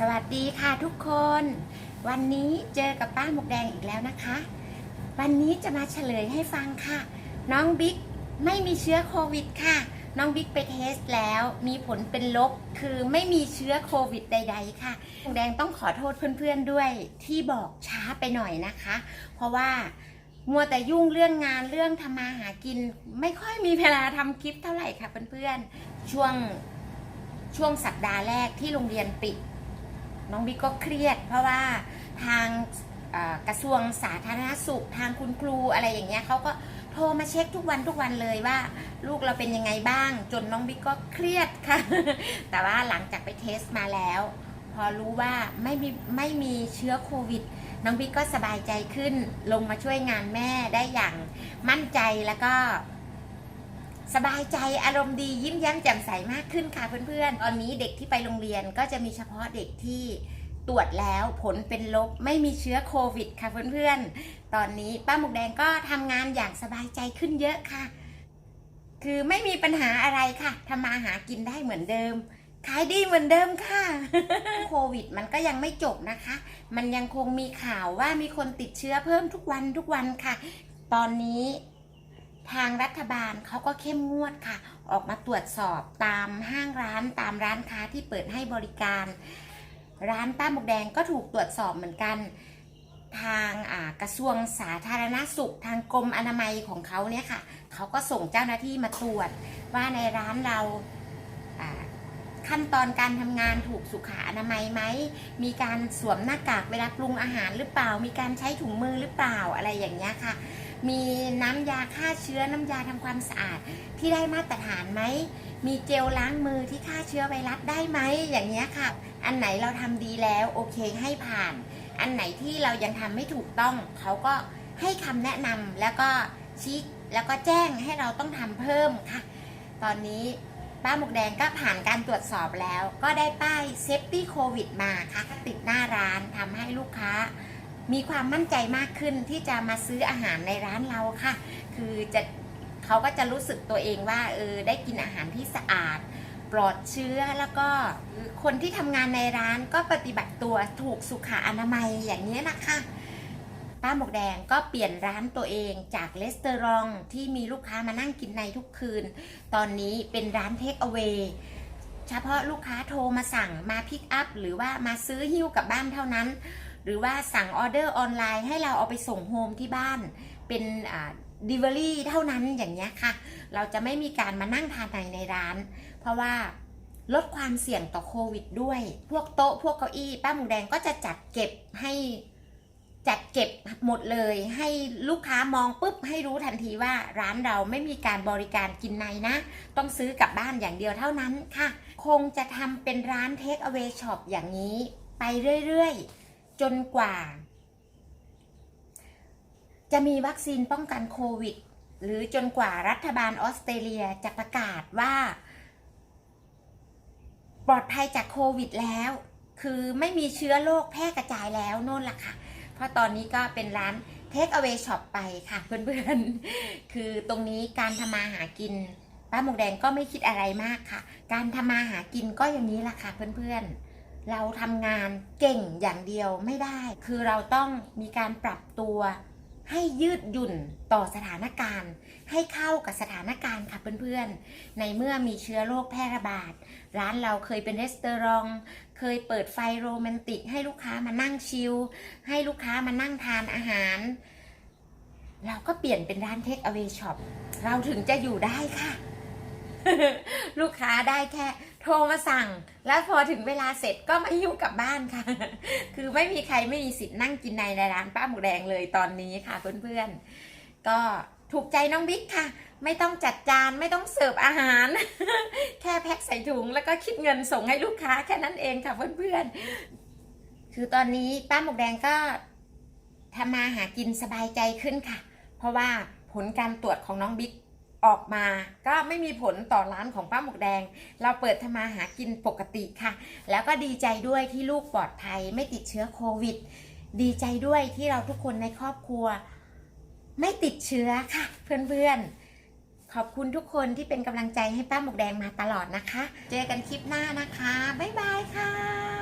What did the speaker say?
สวัสดีค่ะทุกคน วันนี้เจอกับป้าหมกแดงอีกแล้วนะคะ วันนี้จะมาเฉลยให้ฟังค่ะ น้องบิ๊กไม่มีเชื้อโควิดค่ะ น้องบิ๊กไปเทสแล้วมีผลเป็นลบคือไม่มีเชื้อโควิดใด ๆ ค่ะหมกแดงต้องขอโทษเพื่อนๆด้วยที่บอกช้าไปหน่อยนะคะ เพราะว่ามัวแต่ยุ่งเรื่องงานเรื่องทำมาหากิน ไม่ค่อยมีเวลาทำคลิปเท่าไหร่ค่ะเพื่อนๆช่วงช่วงสัปดาห์แรกที่โรงเรียนปิด น้องบิ๊กก็เครียด เพราะว่าทางกระทรวงสาธารณสุขทางคุณครูอะไรอย่างเงี้ยเขาก็โทรมาเช็คทุกวันทุกวันเลยว่า ลูกเราเป็นยังไงบ้าง จนน้องบิ๊กก็เครียดค่ะ แต่ว่าหลังจากไปเทสมาแล้ว พอรู้ว่าไม่มีไม่มีเชื้อโควิด น้องบิ๊กก็สบายใจขึ้น ลงมาช่วยงานแม่ได้อย่างมั่นใจแล้วก็ สบายใจอารมณ์ดียิ้มแย้มแจ่มใสมากขึ้นค่ะเพื่อนๆ ตอนนี้เด็กที่ไปโรงเรียนก็จะมีเฉพาะเด็กที่ตรวจแล้วผลเป็นลบไม่มีเชื้อโควิดค่ะเพื่อนๆ ตอนนี้ป้าหมกแดงก็ทำงานอย่างสบายใจขึ้นเยอะค่ะ คือไม่มีปัญหาอะไรค่ะทำมาหากินได้เหมือนเดิม ขายดีเหมือนเดิมค่ะ โควิดมันก็ยังไม่จบนะคะ มันยังคงมีข่าวว่ามีคนติดเชื้อเพิ่มทุกวันทุกวันค่ะ ตอนนี้ ทางรัฐบาลเขาก็เข้มงวดค่ะ ออกมาตรวจสอบตามห้างร้านตามร้านค้าที่เปิดให้บริการ ร้านป้าหมกแดงก็ถูกตรวจสอบเหมือนกัน ทางกระทรวงสาธารณสุข ทางกรมอนามัยของเขาเนี่ยค่ะเขาก็ส่งเจ้าหน้าที่มาตรวจว่าในร้านเราขั้นตอนการทำงานถูกสุขอนามัยไหม มีการสวมหน้ากากเวลาปรุงอาหารหรือเปล่า มีการใช้ถุงมือหรือเปล่าอะไรอย่างเงี้ยค่ะ มีน้ำยาฆ่าเชื้อน้ำยาทำความสะอาดที่ได้มาตรฐานไหม มีเจลล้างมือที่ฆ่าเชื้อไวรัสได้ไหมอย่างเงี้ยค่ะ อันไหนเราทำดีแล้วโอเคให้ผ่าน อันไหนที่เรายังทำไม่ถูกต้อง เขาก็ให้คำแนะนำแล้วก็ชี้แล้วก็แจ้งให้เราต้องทำเพิ่มค่ะ ตอนนี้ป้าหมกแดงก็ผ่านการตรวจสอบแล้ว ก็ได้ป้ายเซฟตี้โควิดมาค่ะติดหน้าร้านทำให้ลูกค้า มีความมั่นใจมากขึ้นที่จะมาซื้ออาหารในร้านเราค่ะ คือจะเขาก็จะรู้สึกตัวเองว่าเออได้กินอาหารที่สะอาด ปลอดเชื้อแล้วก็คนที่ทำงานในร้านก็ปฏิบัติตัวถูกสุขอนามัยอย่างนี้นะคะป้าหมกแดงก็เปลี่ยนร้านตัวเองจากเลสเตอรองที่มีลูกค้ามานั่งกินในทุกคืน ตอนนี้เป็นร้านเทคเอา a y เฉพาะลูกค้าโทรมาสั่งมาพิกอัพหรือว่ามาซื้อหิ้วกลับบ้านเท่านั้น หรือว่าสั่งออเดอร์ออนไลน์ให้เราเอาไปส่งโฮมที่บ้าน เป็นอ่า delivery เท่านั้นอย่างเงี้ยค่ะ เราจะไม่มีการมานั่งทานในในร้าน เพราะว่าลดความเสี่ยงต่อโควิดด้วย พวกโต๊ะพวกเก้าอี้ป้าหมูแดงก็จะจัดเก็บให้จัดเก็บหมดเลย ให้ลูกค้ามองปุ๊บให้รู้ทันทีว่าร้านเราไม่มีการบริการกินในนะ ต้องซื้อกลับบ้านอย่างเดียวเท่านั้นค่ะ คงจะทำเป็นร้าน Take Away Shop อย่างนี้ ไปเรื่อยๆ จนกว่า จะมีวัคซีนป้องกันโควิด หรือจนกว่ารัฐบาลออสเตรเลียจะประกาศว่า ปลอดภัยจากโควิดแล้ว คือไม่มีเชื้อโรคแพร่กระจายแล้วโน่นล่ะค่ะ เพราะตอนนี้ก็เป็นร้าน Take Away Shop ไปค่ะเพื่อนๆ คือตรงนี้การทำมาหากินป้าหมกแดงก็ไม่คิดอะไรมากค่ะ การทำมาหากินก็อย่างนี้ล่ะค่ะเพื่อนๆ เราทำงานเก่งอย่างเดียวไม่ได้ คือเราต้องมีการปรับตัวให้ยืดหยุ่นต่อสถานการณ์ ให้เข้ากับสถานการณ์ค่ะเพื่อนๆ ในเมื่อมีเชื้อโรคแพร่ระบาด ร้านเราเคยเป็นรีสเตอรอง เคยเปิดไฟโรแมนติก ให้ลูกค้ามานั่งชิล ให้ลูกค้ามานั่งทานอาหาร เราก็เปลี่ยนเป็นร้านเทคเอา a y ช็อปเราถึงจะอยู่ได้ค่ะ ลูกค้าได้แค่ โทรมาสั่ง แล้วพอถึงเวลาเสร็จก็มาหิ้วกลับบ้านค่ะ คือไม่มีใครไม่มีสิทธิ์นั่งกินในร้านป้าหมูแดงเลยตอนนี้ค่ะเพื่อนๆ ก็ถูกใจน้องบิ๊กค่ะ ไม่ต้องจัดจานไม่ต้องเสิร์ฟอาหาร แค่แพ็คใส่ถุงแล้วก็คิดเงินส่งให้ลูกค้าแค่นั้นเองค่ะเพื่อนๆ คือตอนนี้ป้าหมกแดงก็ทำมาหากินสบายใจขึ้นค่ะ เพราะว่าผลการตรวจของน้องบิ๊ก ออกมาก็ไม่มีผลต่อร้านของป้าหมกแดง เราเปิดทำมาหากินปกติค่ะ แล้วก็ดีใจด้วยที่ลูกปลอดภัยไม่ติดเชื้อโควิด ดีใจด้วยที่เราทุกคนในครอบครัว ไม่ติดเชื้อค่ะ เพื่อนๆ ขอบคุณทุกคนที่เป็นกำลังใจให้ป้าหมกแดงมาตลอดนะคะ เจอกันคลิปหน้านะคะ บ๊ายบายค่ะ